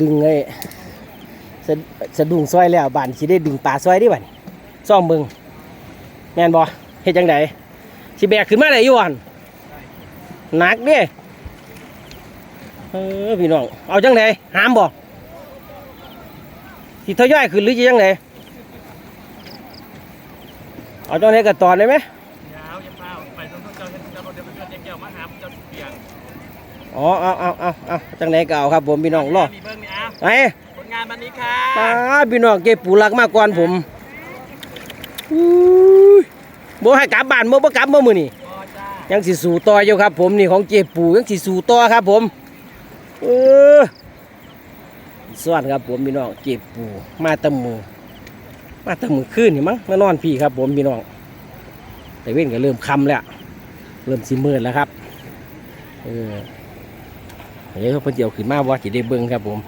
ดึงไอ้สะสะดุ้งซอยแล้วบ้านสิได้ดึงปลาซอยดิบัดนี้ซ่อมเบิ่งแม่นบ่เฮ็ดจังไดสิแบกขึ้นมาได้อยู่หั่นหนักเด้เออพี่น้องเอาจังไดหามบ่สิทยอยขึ้นหรือสิจังไดเอาจังไดก็ตอนได้ไหมยาวอย่าเฝ้าไปต้องเจ้าเห็นเจ้ารถเดี๋ยวไปเพื่อนเจ้ามาหาเจ้าเปียงอ๋อเอาเอาเอาเอาจังไดก็เอาครับผมพี่น้องรอนี่เบิ้งนี่อะ ไอ้ผลงานวันนี้ค่ะป้าพี่น้องเก็บปูรักมากก่อนผมอุ้ยบ่ให้กลับบ้านบ่บ่กลับบ่มื้อนี้พอจ้ายังสิสู่ต่ออยู่ครับ ผมนี่ของเก็บปูยังสิสู่ต่อครับ ผม เออสวัสดีครับผมพี่น้องเก็บปูมาแตะมือมาแตะมือคืนนี่มั้งมานอนพี่ครับ ผมพี่น้องแต่เว้นก็เริ่มค่ำแล้วเริ่มสิมืดแล้วครับ เออเดี๋ยวเพิ่นสิเจียวขึ้นมาว่าสิได้เบิ่งครับผม